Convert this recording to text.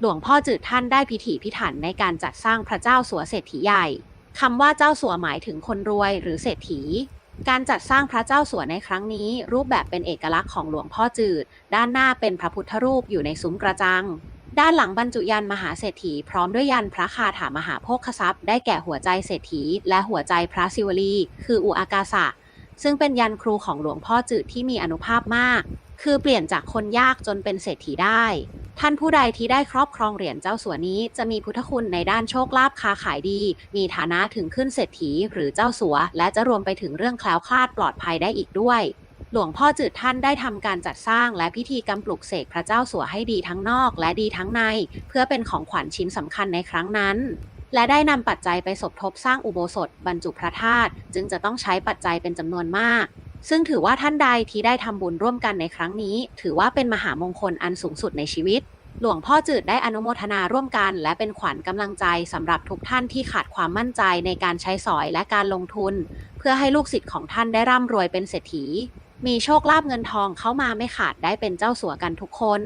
หลวงพ่อจืดท่านได้พิถีพิถันในการจัดสร้างพระเจ้าสัวเศรษฐีใหญ่คำว่าเจ้าสัวหมายถึงคนรวยหรือเศรษฐี การจัดสร้างพระเจ้าสัวในครั้งนี้ รูปแบบเป็นเอกลักษณ์ของหลวงพ่อจืด ด้านหน้าเป็นพระพุทธรูปอยู่ในซุ้มกระจัง ด้านหลังบรรจุยันมหาเศรษฐีพร้อมด้วยยันพระคาถามหาโภคทรัพย์ ได้แก่หัวใจเศรษฐี และหัวใจพระศิวลี คืออุอากาสะซึ่งเป็นยันครูของหลวงพ่อจืดที่มีอนุภาพมาก คือเปลี่ยนจากคนยากจนเป็นเศรษฐีได้ ท่านผู้ใดที่ได้ครอบครองเหรียญเจ้าสัวนี้ จะมีพุทธคุณในด้านโชคลาภค้าขายดี มีฐานะถึงขึ้นเศรษฐีหรือเจ้าสัว และจะรวมไปถึงเรื่องแคล้วคลาดปลอดภัยได้อีกด้วยหลวงพ่อจืดท่านได้ทำการจัดสร้างและพิธีกรรมปลุกเสกพระเจ้าสัวให้ดีทั้งนอกและดีทั้งใน เพื่อเป็นของขวัญชิ้นสำคัญในครั้งนั้น และได้นำปัจจัยไปสมทบสร้างอุโบสถบรรจุพระธาตุจึงจะต้องใช้ปัจจัยเป็นจำนวนมาก ซึ่งถือว่าท่านใดที่ได้ทำบุญร่วมกันในครั้งนี้ ถือว่าเป็นมหามงคลอันสูงสุดในชีวิต หลวงพ่อจืดได้อนุโมทนาร่วมกัน และเป็นขวัญกำลังใจสำหรับทุกท่านที่ขาดความมั่นใจในการใช้สอยและการลงทุน เพื่อให้ลูกศิษย์ของท่านได้ร่ำรวยเป็นเศรษฐี มีโชคลาภเงินทองเข้ามาไม่ขาดได้เป็นเจ้าสัวกันทุกคน